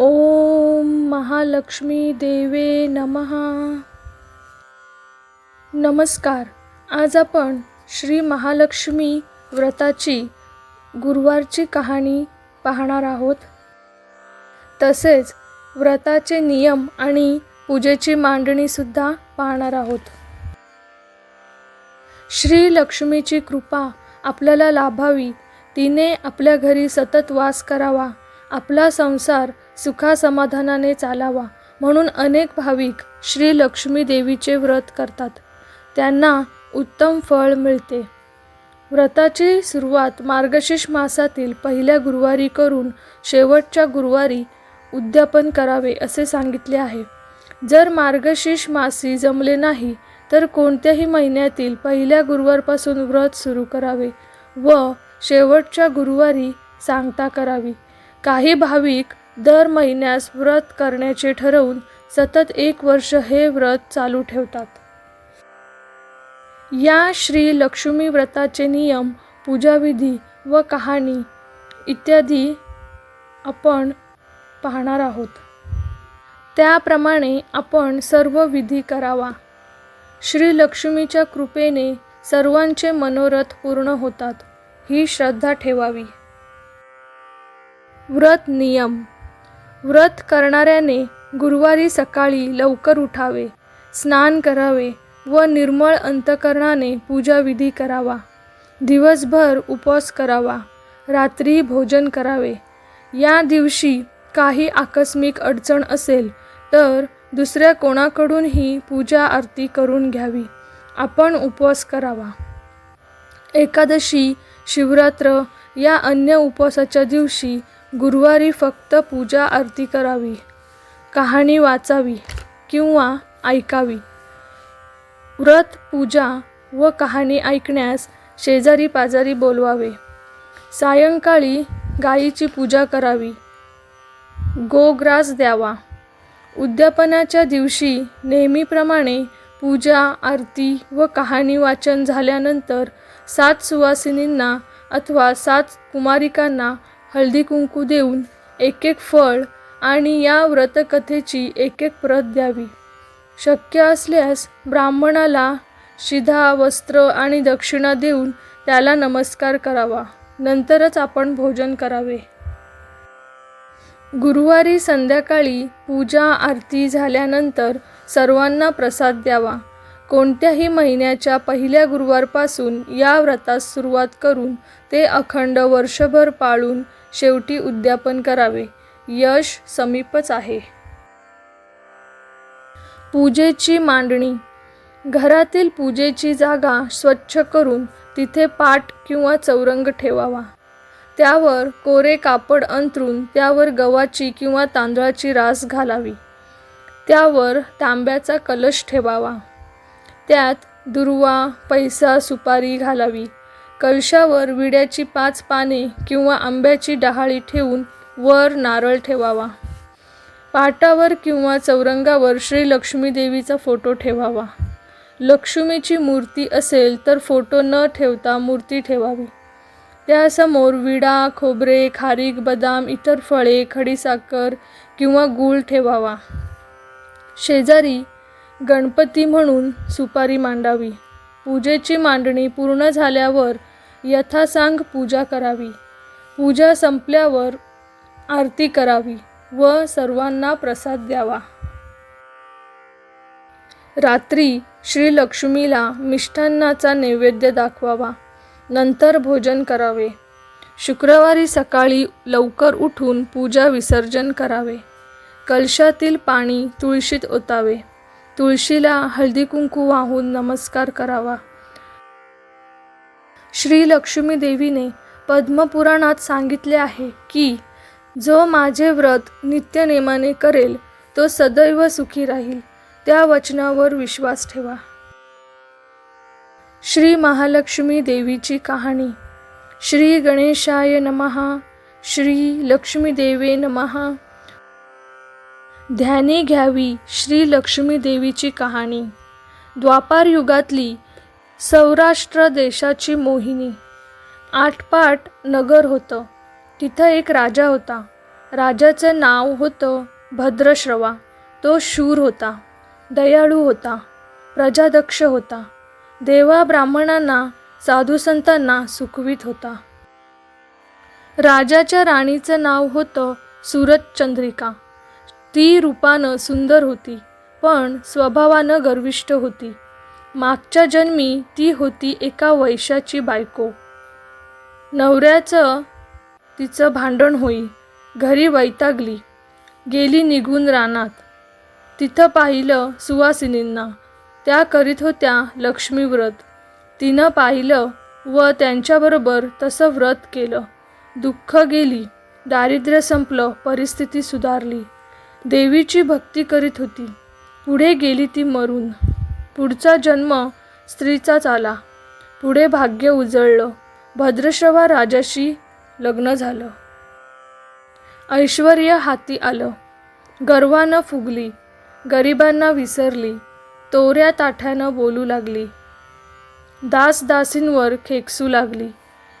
ओम महालक्ष्मी देवे नमहा नमस्कार. आज आपण श्री महालक्ष्मी व्रताची गुरुवारची कहाणी पाहणार आहोत. तसेच व्रताचे नियम आणि पूजेची मांडणीसुद्धा पाहणार आहोत. श्री लक्ष्मीची कृपा आपल्याला लाभावी. तिने आपल्या घरी सतत वास करावा. आपला संसार सुखासमाधानाने चालावा म्हणून अनेक भाविक श्री लक्ष्मी देवीचे व्रत करतात. त्यांना उत्तम फळ मिळते. व्रताची सुरुवात मार्गशीर्ष मासातील पहिल्या गुरुवारी करून शेवटच्या गुरुवारी उद्यापन करावे असे सांगितले आहे. जर मार्गशीर्ष मासी जमले नाही तर कोणत्याही महिन्यातील पहिल्या गुरुवारपासून व्रत सुरू करावे व शेवटच्या गुरुवारी सांगता करावी. काही भाविक दर महिन्यास व्रत करण्याचे ठरवून सतत एक वर्ष हे व्रत चालू ठेवतात. या श्री लक्ष्मी व्रताचे नियम पूजाविधी व कहाणी इत्यादी आपण पाहणार आहोत. त्याप्रमाणे आपण सर्व विधी करावा. श्री लक्ष्मीच्या कृपेने सर्वांचे मनोरथ पूर्ण होतात ही श्रद्धा ठेवावी. व्रत नियम व्रत करणाऱ्याने गुरुवारी सकाळी लवकर उठावे स्नान करावे व निर्मळ अंतकरणाने पूजाविधी करावा. दिवसभर उपवास करावा रात्री भोजन करावे. या दिवशी काही आकस्मिक अडचण असेल तर दुसऱ्या कोणाकडूनही पूजा आरती करून घ्यावी. आपण उपवास करावा. एकादशी शिवरात्र या अन्य उपवासाच्या दिवशी गुरुवारी फक्त पूजा आरती करावी कहाणी वाचावी किंवा ऐकावी. व्रत पूजा व कहाणी ऐकण्यास शेजारी पाजारी बोलवावे. सायंकाळी गायीची पूजा करावी. गोग्रास द्यावा. उद्यापनाच्या दिवशी नेहमीप्रमाणे पूजा आरती व कहाणी वाचन झाल्यानंतर सात सुवासिनींना अथवा सात कुमारिकांना हळदी कुंकू देऊन एक एक फळ आणि या व्रतकथेची एक एक प्रत द्यावी. शक्य असल्यास ब्राह्मणाला शिधा वस्त्र आणि दक्षिणा देऊन त्याला नमस्कार करावा. नंतरच आपण भोजन करावे. गुरुवारी संध्याकाळी पूजा आरती झाल्यानंतर सर्वांना प्रसाद द्यावा. कोणत्याही महिन्याच्या पहिल्या गुरुवारपासून या व्रतास सुरुवात करून ते अखंड वर्षभर पाळून शेवटी उद्यापन करावे. यश समीपच आहे. पूजेची मांडणी. घरातील पूजेची जागा स्वच्छ करून तिथे पाट किंवा चौरंग ठेवावा. त्यावर कोरे कापड अंथरून त्यावर गव्हाची किंवा तांदळाची रास घालावी. त्यावर तांब्याचा कलश ठेवावा. त्यात दुर्वा पैसा सुपारी घालावी. कलशावर विड्याची पाच पाने किंवा आंब्याची डहाळी ठेवून वर नारळ ठेवावा. पाटावर किंवा चौरंगावर श्री लक्ष्मी देवीचा फोटो ठेवावा. लक्ष्मीची मूर्ती असेल तर फोटो न ठेवता मूर्ती ठेवावी. त्यासमोर विडा खोबरे खारीक बदाम इतर फळे खडीसाखर किंवा गूळ ठेवावा. शेजारी गणपती म्हणून सुपारी मांडावी. पूजेची मांडणी पूर्ण झाल्यावर यथासांग पूजा करावी. पूजा संपल्यावर आरती करावी व सर्वांना प्रसाद द्यावा. रात्री श्री लक्ष्मीला मिष्टान्नाचा नैवेद्य दाखवावा. नंतर भोजन करावे. शुक्रवारी सकाळी लवकर उठून पूजा विसर्जन करावे. कलशातील पाणी तुळशीत ओतावे. तुळशीला हळदी कुंकू वाहून नमस्कार करावा. श्री लक्ष्मी देवीने पद्मपुराणात सांगितले आहे की जो माझे व्रत नित्यनेमाने करेल तो सदैव सुखी राहील. त्या वचनावर विश्वास ठेवा. श्री महालक्ष्मी देवीची कहाणी. श्री गणेशाय नमहा श्री लक्ष्मीदेवे नमहा ध्याने घ्यावी श्री लक्ष्मी देवीची कहाणी. द्वापार युगातली सौराष्ट्र देशाची मोहिनी. आठपाट नगर होतं. तिथं एक राजा होता. राजाचं नाव होतं भद्रश्रवा. तो शूर होता. दयाळू होता. प्रजादक्ष होता. देवा ब्राह्मणांना साधुसंतांना सुखवीत होता. राजाच्या राणीचं नाव होतं सूरजचंद्रिका. ती रूपानं सुंदर होती पण स्वभावानं गर्विष्ठ होती. मागच्या जन्मी ती होती एका वैश्याची बायको. नवऱ्याचं तिचं भांडण होई घरी वैतागली गेली निघून रानात. तिथं पाहिलं सुवासिनींना त्या करीत होत्या लक्ष्मी व्रत तिनं पाहिलं व त्यांच्याबरोबर तसं व्रत केलं. दुःख गेली दारिद्र्य संपलं परिस्थिती सुधारली. देवीची भक्ती करीत होती. पुढे गेली ती मरून. पुढचा जन्म स्त्रीचाच आला. पुढे भाग्य उजळलं. भद्रश्रवा राजाशी लग्न झालं. ऐश्वर्य हाती आलं. गर्वानं फुगली. गरिबांना विसरली. तोऱ्या ताठ्यानं बोलू लागली. दास दासींवर खेकसू लागली.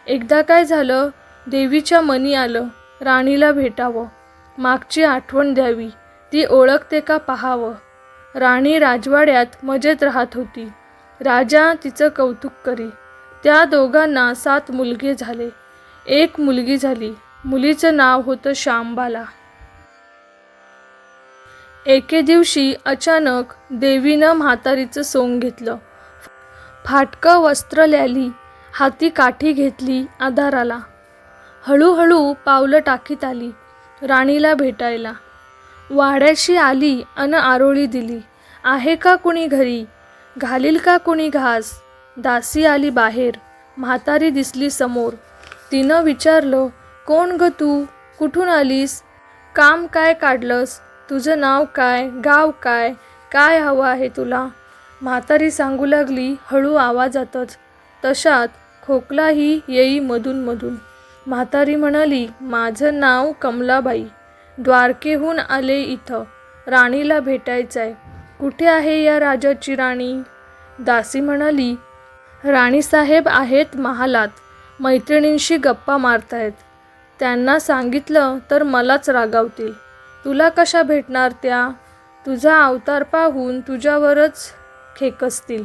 एकदा काय झालं? देवीच्या मनी आलं. राणीला भेटावं. मागची आठवण द्यावी. ती ओळखते का पाहावं? राणी राजवाड्यात मजेत राहत होती. राजा तिचं कौतुक करी. त्या दोघांना सात मुलगे झाले. एक मुलगी झाली. मुलीचं नाव होतं शांबाला एके दिवशी अचानक देवीनं म्हातारीचं सोंग घेतलं. फाटकं वस्त्र ल्याली. हाती काठी घेतली आधाराला. हळूहळू पावलं टाकीत आली. राणीला भेटायला. वाड्याशी आली अन आरोळी दिली. आहे का कुणी घरी? घालील का कुणी घास? दासी आली बाहेर. म्हातारी दिसली समोर. तिनं विचारलं कोण ग तू? कुठून आलीस? काम काय काढलंस? तुझं नाव काय? गाव काय? काय हवं आहे तुला? म्हातारी सांगू लागली हळू आवाजातच. तशात खोकलाही येई मधून मधून. म्हातारी म्हणाली माझं नाव कमलाबाई. द्वारकेहून आले इथं. राणीला भेटायचं आहे कुठे आहे या राजाची राणी? दासी म्हणाली राणीसाहेब आहेत महालात. मैत्रिणींशी गप्पा मारतायत. त्यांना सांगितलं तर मलाच रागावतील. तुला कशा भेटणार त्या? तुझा अवतार पाहून तुझ्यावरच खेकसतील.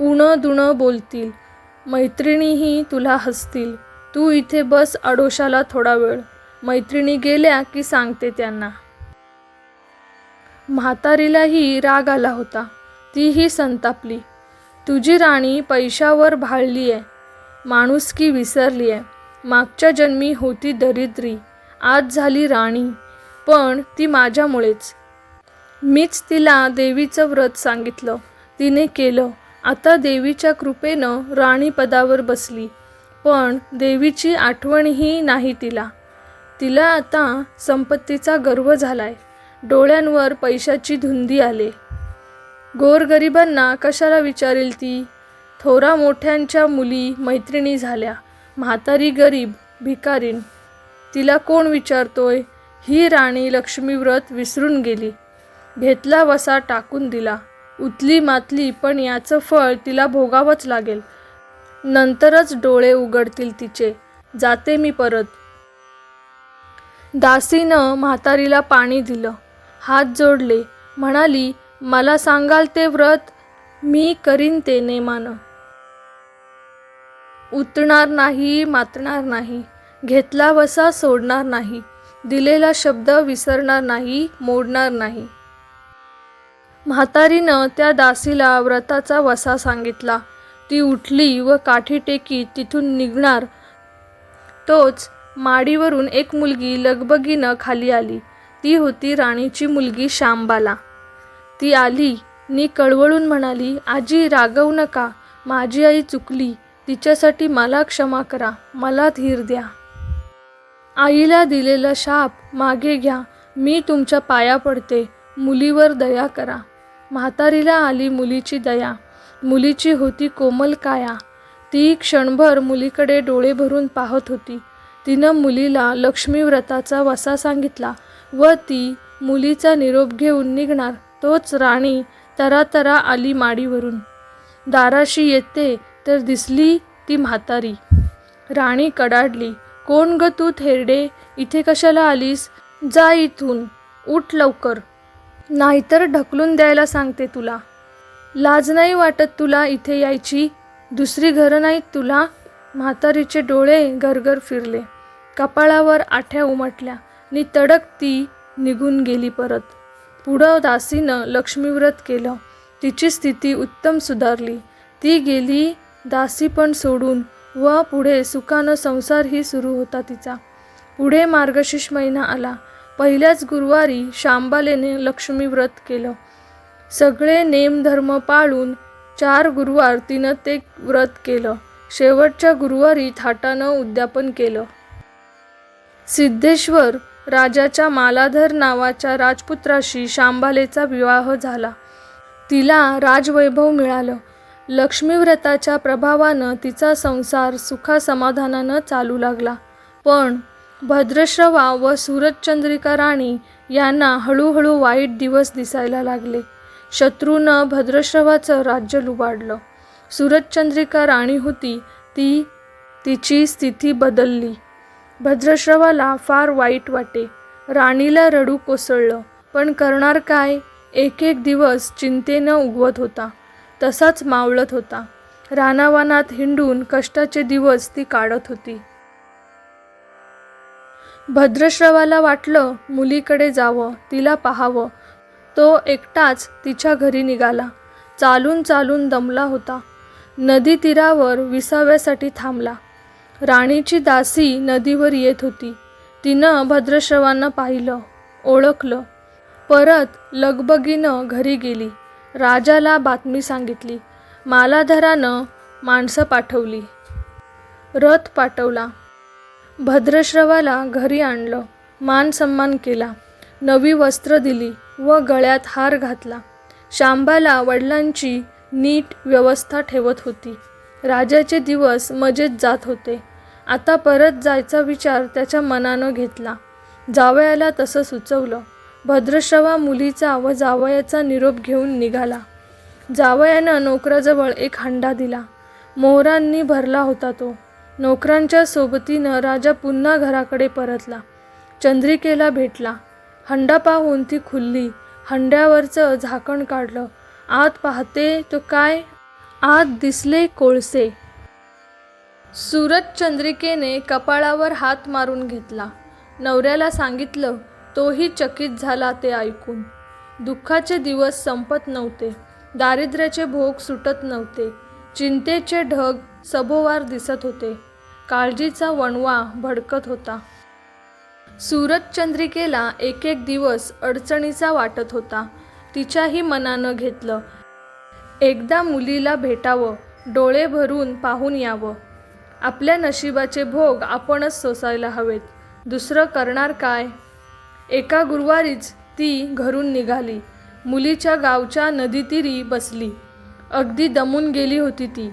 उणं दुणं बोलतील. मैत्रिणीही तुला हसतील. तू इथे बस अडोशाला थोडा वेळ. मैत्रिणी गेल्या की सांगते त्यांना. म्हातारीलाही राग आला होता. तीही संतापली. तुझी राणी पैशावर भाळली आहे माणुसकी विसरली आहे मागच्या जन्मी होती दरिद्री. आज झाली राणी. पण ती माझ्यामुळेच. मीच तिला देवीचं व्रत सांगितलं. तिने केलं. आता देवीच्या कृपेनं राणीपदावर बसली. पण देवीची आठवणही नाही तिला. तिला आता संपत्तीचा गर्व झालाय. डोळ्यांवर पैशाची धुंदी आले. गोरगरिबांना कशाला विचारेल ती? थोरा मोठ्यांच्या मुली मैत्रिणी झाल्या. म्हातारी गरीब भिकारीण. तिला कोण विचारतोय? ही राणी लक्ष्मीव्रत विसरून गेली. घेतला वसा टाकून दिला. उतली मातली पण याचं फळ तिला भोगावंच लागेल. नंतरच डोळे उघडतील तिचे. जाते मी परत. दासीनं म्हातारीला पाणी दिलं. हात जोडले. म्हणाली मला सांगाल ते व्रत? मी करीन ते नेमानं. उतणार नाही मातणार नाही. घेतला वसा सोडणार नाही. दिलेला शब्द विसरणार नाही मोडणार नाही. म्हातारीनं त्या दासीला व्रताचा वसा सांगितला. ती उठली व काठी टेकी तिथून निघणार. तोच माडीवरून एक मुलगी लगबगीनं खाली आली. ती होती राणीची मुलगी श्यामबाला. ती आली नी कळवळून म्हणाली आजी रागवू नका. माझी आई चुकली. तिच्यासाठी मला क्षमा करा. मला धीर द्या. आईला दिलेला शाप मागे घ्या. मी तुमच्या पाया पडते. मुलीवर दया करा. म्हातारीला आली मुलीची दया. मुलीची होती कोमल काया. ती क्षणभर मुलीकडे डोळे भरून पाहत होती. तिनं मुलीला लक्ष्मीव्रताचा वसा सांगितला व ती मुलीचा निरोप घेऊन निघणार तोच राणी तरातरा आली माडीवरून. दाराशी येते तर दिसली ती म्हातारी. राणी कडाडली कोण ग तू थेरडे? इथे कशाला आलीस? जा इथून उठ लवकर. नाहीतर ढकलून द्यायला सांगते तुला. लाज नाही वाटत तुला इथे यायची? दुसरी घरं नाहीत तुला? म्हातारीचे डोळे घरघर फिरले. कपाळावर आठ्या उमटल्या. नि तडक ती निघून गेली परत. पुढं दासीनं लक्ष्मीव्रत केलं. तिची स्थिती उत्तम सुधारली. ती गेली दासी पण सोडून व पुढे सुखानं संसारही सुरू होता तिचा. पुढे मार्गशीर्ष महिना आला. पहिल्याच गुरुवारी शांबालेने लक्ष्मी व्रत केलं. सगळे नेमधर्म पाळून चार गुरुवार तिनं ते व्रत केलं. शेवटच्या गुरुवारी थाटानं उद्यापन केलं. सिद्धेश्वर राजाच्या मालाधर नावाच्या राजपुत्राशी शांबालेचा विवाह झाला. तिला राजवैभव मिळालं. लक्ष्मीव्रताच्या प्रभावानं तिचा संसार सुखासमाधानानं चालू लागला. पण भद्रश्रवा व सूरजचंद्रिका राणी यांना हळूहळू वाईट दिवस दिसायला लागले. शत्रूनं भद्रश्रवाचं राज्य लुबाडलं. सूरजचंद्रिका राणी होती ती तिची स्थिती बदलली. भद्रश्रवाला फार वाईट वाटे. राणीला रडू कोसळलं. पण करणार काय? एक एक दिवस चिंतेनं उगवत होता. तसाच मावळत होता. रानावानात हिंडून कष्टाचे दिवस ती काढत होती. भद्रश्रवाला वाटलं मुलीकडे जावं तिला पाहावं. तो एकटाच तिच्या घरी निघाला. चालून चालून दमला होता. नदी तीरावर विसाव्यासाठी थांबला. राणीची दासी नदीवर येत होती. तिनं भद्रश्रवांना पाहिलं ओळखलं. परत लगबगीनं घरी गेली. राजाला बातमी सांगितली. मालाधरानं माणसं पाठवली. रथ पाठवला. भद्रश्रवाला घरी आणलं. मान सन्मान केला. नवी वस्त्र दिली व गळ्यात हार घातला. शांबाला वडिलांची नीट व्यवस्था ठेवत होती. राजाचे दिवस मजेत जात होते. आता परत जायचा विचार त्याच्या मनानं घेतला. जावयाला तसं सुचवलं. भद्रश्रवा मुलीचा व जावयाचा निरोप घेऊन निघाला. जावयानं नोकराजवळ एक हंडा दिला. मोहरांनी भरला होता तो. नोकरांच्या सोबतीनं राजा पुन्हा घराकडे परतला. चंद्रिकेला भेटला. हंडा पाहून ती खुल्ली. हंड्यावरचं झाकण काढलं. आत पाहते तो काय? आत दिसले कोळसे. सूरज चंद्रिकेने कपाळावर हात मारून घेतला. नवऱ्याला सांगितलं तोही चकित झाला ते ऐकून. दुःखाचे दिवस संपत नव्हते. दारिद्र्याचे भोग सुटत नव्हते. चिंतेचे ढग सभोवार दिसत होते. काळजीचा वणवा भडकत होता. सूरज चंद्रिकेला एक एक दिवस अडचणीचा वाटत होता. तिच्याही मनानं घेतलं. एकदा मुलीला भेटावं डोळे भरून पाहून यावं. आपल्या नशिबाचे भोग आपणच सोसायला हवेत. दुसरं करणार काय? एका गुरुवारीच ती घरून निघाली. मुलीच्या गावच्या नदीतीरी बसली. अगदी दमून गेली होती ती.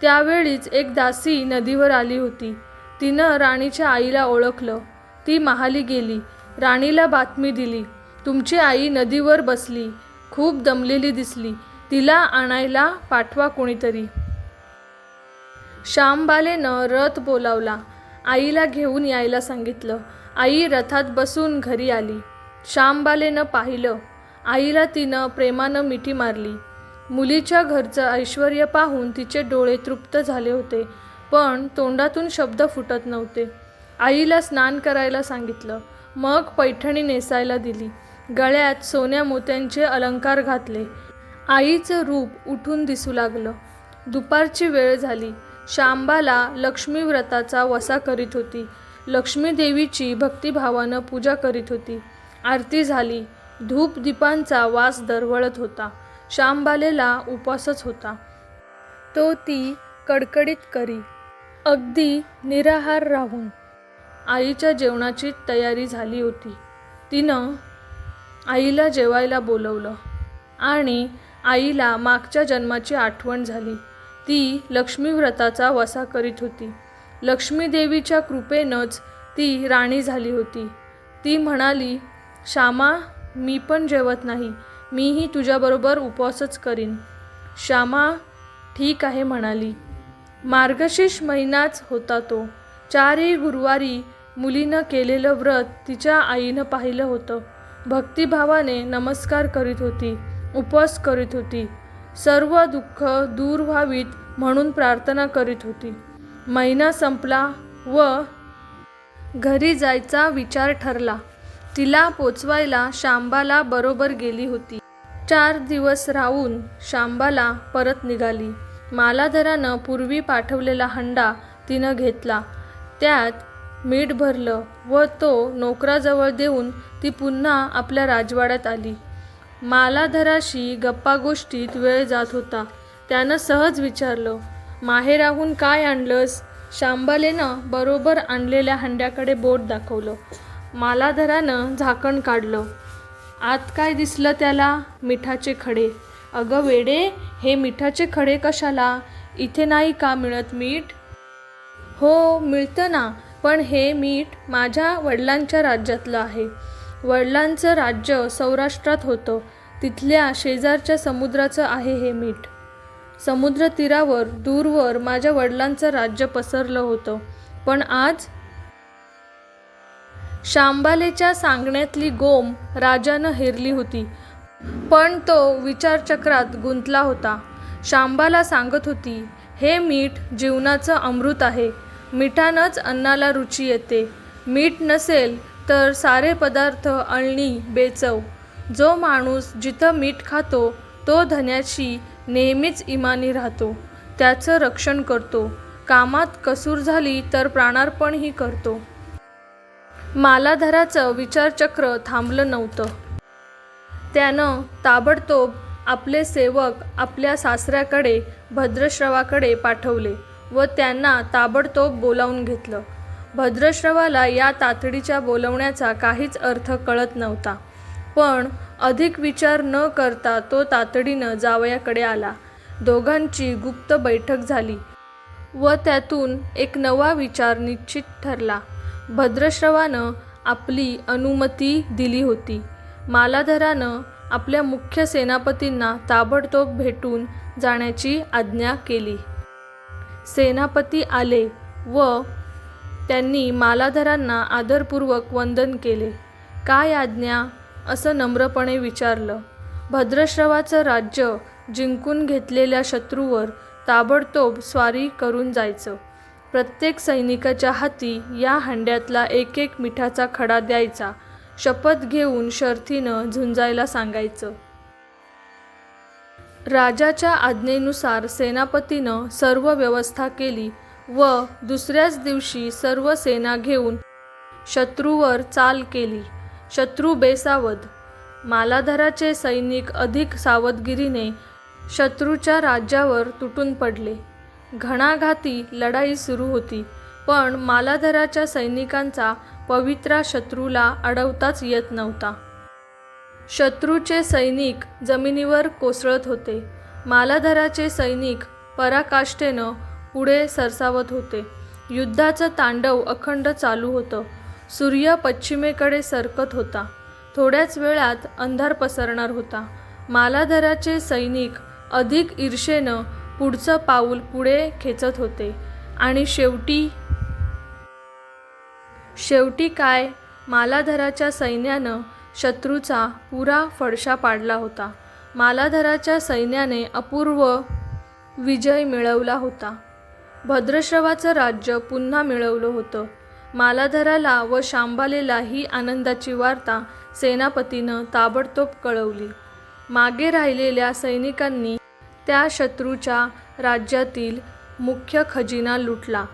त्यावेळीच एक दासी नदीवर आली होती. तिनं राणीच्या आईला ओळखलं. ती महाली गेली. राणीला बातमी दिली. तुमची आई नदीवर बसली. खूप दमलेली दिसली. तिला आणायला पाठवा कोणीतरी. श्यामबालेनं रथ बोलावला. आईला घेऊन यायला सांगितलं. आई रथात बसून घरी आली. श्यामबालेनं पाहिलं. आईला तिनं प्रेमानं मिठी मारली. मुलीच्या घरचं ऐश्वर पाहून तिचे डोळे तृप्त झाले होते पण तोंडातून शब्द फुटत नव्हते. आईला स्नान करायला सांगितलं. मग पैठणी नेसायला दिली. गळ्यात सोन्या मोत्यांचे अलंकार घातले. आईचं रूप उठून दिसू लागलं. दुपारची वेळ झाली. शांबाला लक्ष्मी व्रताचा वसा करीत होती. लक्ष्मी देवीची भक्तिभावानं पूजा करीत होती. आरती झाली. धूप दीपांचा वास दरवळत होता. शांबालेला उपवासच होता. तो ती कडकडीत करी. अगदी निराहार राहून आईच्या जेवणाची तयारी झाली होती. तिनं आईला जेवायला बोलवलं आणि आईला मागच्या जन्माची आठवण झाली. ती लक्ष्मी व्रताचा वसा करीत होती. लक्ष्मीदेवीच्या कृपेनंच ती राणी झाली होती. ती म्हणाली श्यामा मी पण जेवत नाही. मीही तुझ्याबरोबर उपवासच करीन. श्यामा ठीक आहे म्हणाली. मार्गशीर्ष महिनाच होता तो. चारही गुरुवारी मुलीनं केलेलं व्रत तिच्या आईनं पाहिलं होतं. भक्तिभावाने नमस्कार करीत होती उपवास करीत होती. सर्व दुःख दूर व्हावीत म्हणून प्रार्थना करीत होती. महिना संपला व घरी जायचा विचार ठरला. तिला पोचवायला शांबाला बरोबर गेली होती. चार दिवस राहून शांबाला परत निघाली. मालाधरानं पूर्वी पाठवलेला हंडा तिनं घेतला. त्यात मीठ भरलं व तो नोकराजवळ देऊन ती पुन्हा आपल्या राजवाड्यात आली. मालाधराशी गप्पागोष्टीत वेळ जात होता. त्यानं सहज विचारलं माहेराहून काय आणलंस? शांबलेनं बरोबर आणलेल्या हंड्याकडे बोट दाखवलं. मालाधरानं झाकण काढलं. आत काय दिसलं त्याला? मिठाचे खडे. अगं वेडे हे मिठाचे खडे कशाला? इथे नाही का मिळत मीठ? हो मिळतं ना पण हे मीठ माझ्या वडिलांच्या राज्यातलं आहे. वडिलांचं राज्य सौराष्ट्रात होतं. तिथल्या शेजारच्या समुद्राचं आहे हे मीठ. समुद्र तीरावर दूरवर माझ्या वडिलांचं राज्य पसरलं होतं. पण आज शांबालेच्या सांगण्यातली गोम राजानं हेरली होती. पण तो विचारचक्रात गुंतला होता. शांबाला सांगत होती हे मीठ जीवनाचं अमृत आहे. मिठानंच अन्नाला रुची येते. मीठ नसेल तर सारे पदार्थ अळणी बेचव. जो माणूस जिथं मीठ खातो तो धन्याशी नेहमीच इमानी राहतो. त्याचं रक्षण करतो. कामात कसूर झाली तर प्राणार्पणही करतो. मालाधराचं विचारचक्र थांबलं नव्हतं. त्यानं ताबडतोब आपले सेवक आपल्या सासऱ्याकडे भद्रश्रवाकडे पाठवले व त्यांना ताबडतोब बोलावून घेतलं. भद्रश्रवाला या तातडीच्या बोलवण्याचा काहीच अर्थ कळत नव्हता. पण अधिक विचार न करता तो तातडीनं जावयाकडे आला. दोघांची गुप्त बैठक झाली व त्यातून एक नवा विचार निश्चित ठरला. भद्रश्रवानं आपली अनुमती दिली होती. मालाधरानं आपल्या मुख्य सेनापतींना ताबडतोब भेटून जाण्याची आज्ञा केली. सेनापती आले व त्यांनी मालाधरांना आदरपूर्वक वंदन केले. काय आज्ञा? असं नम्रपणे विचारलं. भद्रश्रवाचं राज्य जिंकून घेतलेल्या शत्रूवर ताबडतोब स्वारी करून जायचं. प्रत्येक सैनिकाच्या हाती या हंड्यातला एक एक मिठाचा खडा द्यायचा. शपथ घेऊन शर्थीनं झुंजायला सांगायचं. राजाच्या आज्ञेनुसार सेनापतीनं सर्व व्यवस्था केली. व दुसऱ्याच दिवशी सर्व सेना घेऊन शत्रूवर चाल केली. शत्रू बेसावध. मालाधराचे सैनिक अधिक सावधगिरीने शत्रूच्या राज्यावर तुटून पडले. घणाघाती लढाई सुरू होती पण मालाधराच्या सैनिकांचा पवित्रा शत्रूला अडवताच येत नव्हता. शत्रूचे सैनिक जमिनीवर कोसळत होते. मालाधराचे सैनिक पराकाष्ठेनं पुढे सरसावत होते. युद्धाचं तांडव अखंड चालू होतं. सूर्य पश्चिमेकडे सरकत होता. थोड्याच वेळात अंधार पसरणार होता. मालाधराचे सैनिक अधिक ईर्षेनं पुढचं पाऊल पुढे खेचत होते. आणि शेवटी शेवटी काय? मालाधराच्या सैन्यानं शत्रूचा पुरा फडशा पाडला होता. मालाधराच्या सैन्याने अपूर्व विजय मिळवला होता. भद्रश्रवाचं राज्य पुन्हा मिळवलं होतं. मालाधराला व शांबालेला ही आनंदाची वार्ता सेनापतीनं ताबडतोब कळवली. मागे राहिलेल्या सैनिकांनी त्या शत्रूच्या राज्यातील मुख्य खजिना लुटला.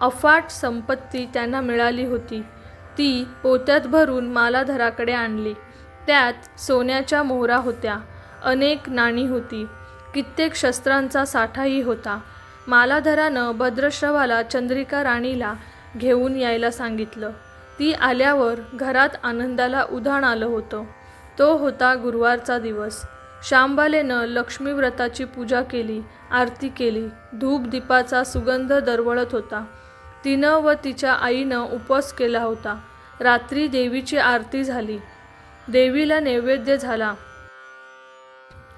अफाट संपत्ती त्यांना मिळाली होती. ती पोत्यात भरून मालाधराकडे आणली. त्यात सोन्याच्या मोहरा होत्या. अनेक नाणी होती. कित्येक शस्त्रांचा साठाही होता. मालाधरानं भद्रश्रवाला चंद्रिका राणीला घेऊन यायला सांगितलं. ती आल्यावर घरात आनंदाला उधाण आलं होतं. तो होता गुरुवारचा दिवस. शांबालेनं लक्ष्मीव्रताची पूजा केली आरती केली. धूप दीपाचा सुगंध दरवळत होता. तिनं व तिच्या आईनं उपवास केला होता. रात्री देवीची आरती झाली. देवीला नैवेद्य झाला.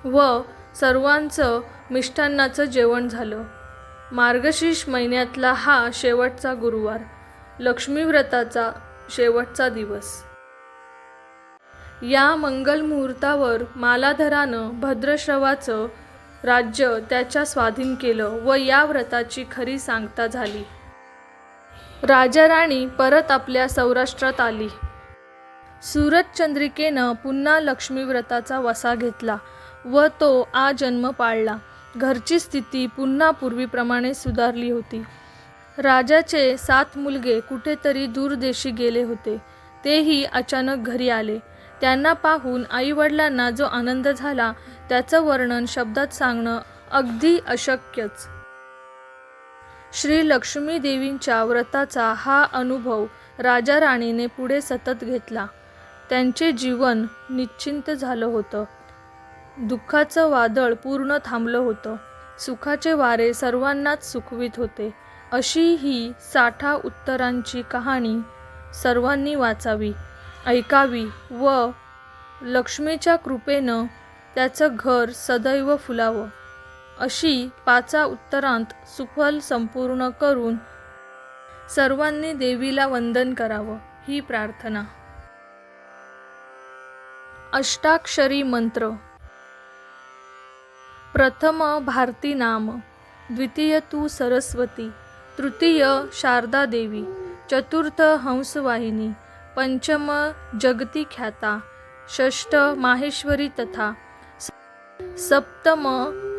व सर्वांचं मिष्टान्नाचं जेवण झालं. मार्गशीर्ष महिन्यातला हा शेवटचा गुरुवार लक्ष्मीव्रताचा शेवटचा दिवस. या मंगल मुहूर्तावर मालाधरानं भद्रश्रवाचं राज्य त्याच्या स्वाधीन केलं व या व्रताची खरी सांगता झाली. राजाराणी परत आपल्या सौराष्ट्रात आली. सूरजचंद्रिकेनं पुन्हा लक्ष्मीव्रताचा वसा घेतला व तो आजन्म पाळला. घरची स्थिती पुन्हा पूर्वीप्रमाणे सुधारली होती. राजाचे सात मुलगे कुठेतरी दूरदेशी गेले होते. तेही अचानक घरी आले. त्यांना पाहून आईवडिलांना जो आनंद झाला त्याचं वर्णन शब्दात सांगणं अगदी अशक्यच. श्री लक्ष्मी देवींच्या व्रताचा हा अनुभव राजा राणीने पुढे सतत घेतला. त्यांचे जीवन निश्चिंत झालं होतं. दुःखाचं वादळ पूर्ण थांबलं होतं. सुखाचे वारे सर्वांनाच सुखवीत होते. अशी ही साठा उत्तरांची कहाणी सर्वांनी वाचावी ऐकावी व लक्ष्मीच्या कृपेनं त्याचं घर सदैव फुलावं. अशी पाचा उत्तरांत सुफल संपूर्ण करून सर्वांनी देवीला वंदन करावं ही प्रार्थना. अष्टाक्षरी मंत्र प्रथम भारती नाम द्वितीय तू सरस्वती तृतीय शारदा देवी चतुर्थ हंसवाहिनी पंचम जगती ख्याता षष्ठ माहेश्वरी तथा सप्तम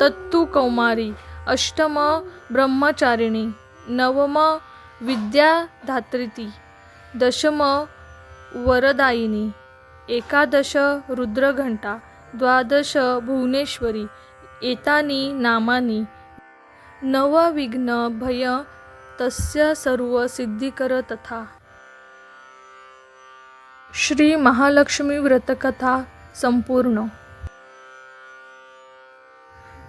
तत्तु कौमारी अष्टम ब्रह्मचारिणी नवम विद्याधात्रिती दशम वरदायिनी एकादश रुद्रघंटा द्वादश भुवनेश्वरी एतानी नामानी। नवविघ्न भय तस्य सर्व सिद्धिकर तथा। श्री महालक्ष्मी व्रतकथा संपूर्ण।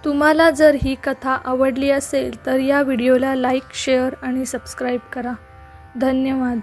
तुम्हाला जर ही कथा आवडली असेल तर या व्हिडिओला लाईक शेअर आणि सबस्क्राईब करा. धन्यवाद.